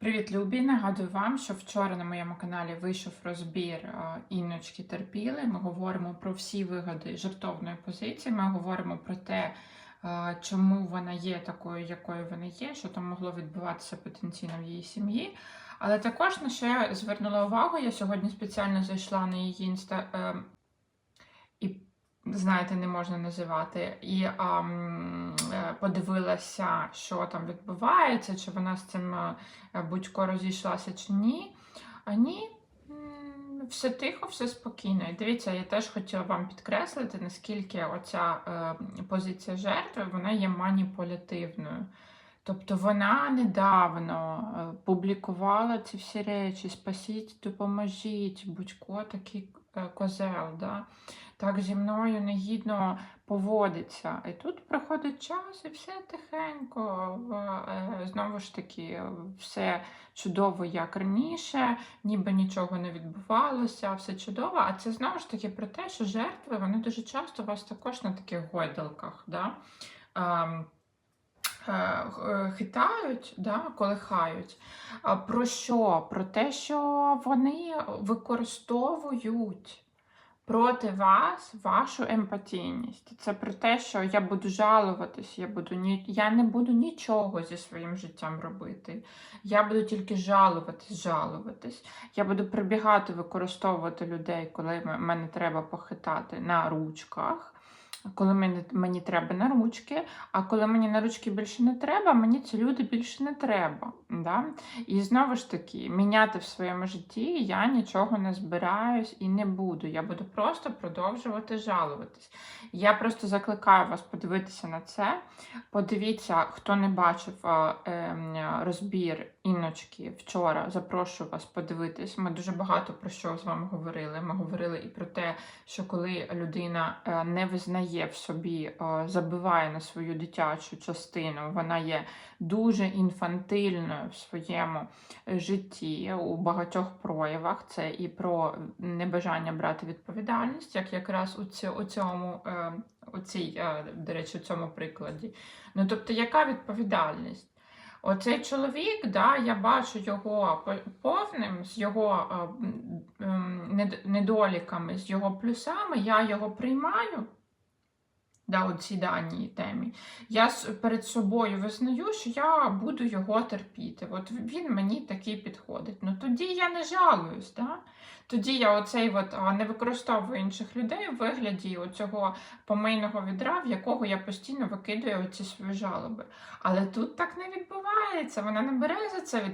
Привіт, любі! Нагадую вам, що вчора на моєму каналі вийшов розбір е, Інночки терпіли. Ми говоримо про всі вигоди жартовної позиції. Ми говоримо про те, е, чому вона є такою, якою вона є, що там могло відбуватися потенційно в її сім'ї. Але також на що я звернула увагу, я сьогодні спеціально зайшла на її інста е, і знаєте, не можна називати. І ам, е, подивилася, що там відбувається, чи вона з цим е, будь-ко розійшлася чи ні. А ні, все тихо, все спокійно. І дивіться, я теж хотіла вам підкреслити, наскільки оця е, позиція жертви вона є маніпулятивною. Тобто вона недавно е, публікувала ці всі речі: спасіть, допоможіть, будь-ко такий козел. Да? Так зі мною негідно поводиться. І тут проходить час, і все тихенько. е, Знову ж таки, все чудово, як раніше, ніби нічого не відбувалося, все чудово. А це знову ж таки про те, що жертви вони дуже часто у вас також на таких гойдалках. Да? Е, е, Хитають, да, колихають. Про що? Про те, що вони використовують проти вас вашу емпатійність. Це про те, що я буду жалуватись, я, буду ні... я не буду нічого зі своїм життям робити. Я буду тільки жалуватись, жалуватись. Я буду прибігати, використовувати людей, коли мене треба похитати на ручках. Коли мені, мені треба на ручки, а коли мені на ручки більше не треба, мені ці люди більше не треба. Да? І знову ж таки, міняти в своєму житті я нічого не збираюсь і не буду. Я буду просто продовжувати жалуватись. Я просто закликаю вас подивитися на це. Подивіться, хто не бачив ем, розбір іночки вчора. Запрошую вас подивитись. Ми дуже багато про що з вами говорили. Ми говорили і про те, що коли людина е, не визнає в собі, е, забиває на свою дитячу частину, вона є дуже інфантильною в своєму е, житті у багатьох проявах. Це і про небажання брати відповідальність, як якраз у, цьо- у цьому, е, у цій, до речі, у цьому прикладі. Ну тобто, яка відповідальність? Оцей чоловік, да, я бачу його по- повним з його недоліками, з його плюсами, я його приймаю. Да, у цій даній темі. Я перед собою визнаю, що я буду його терпіти. От він мені такий підходить. Ну тоді я не жалуюсь. Да? Тоді я оцей от, не використовую інших людей у вигляді оцього помийного відра, в якого я постійно викидаю оці свої жалоби. Але тут так не відбувається. Вона не бере за це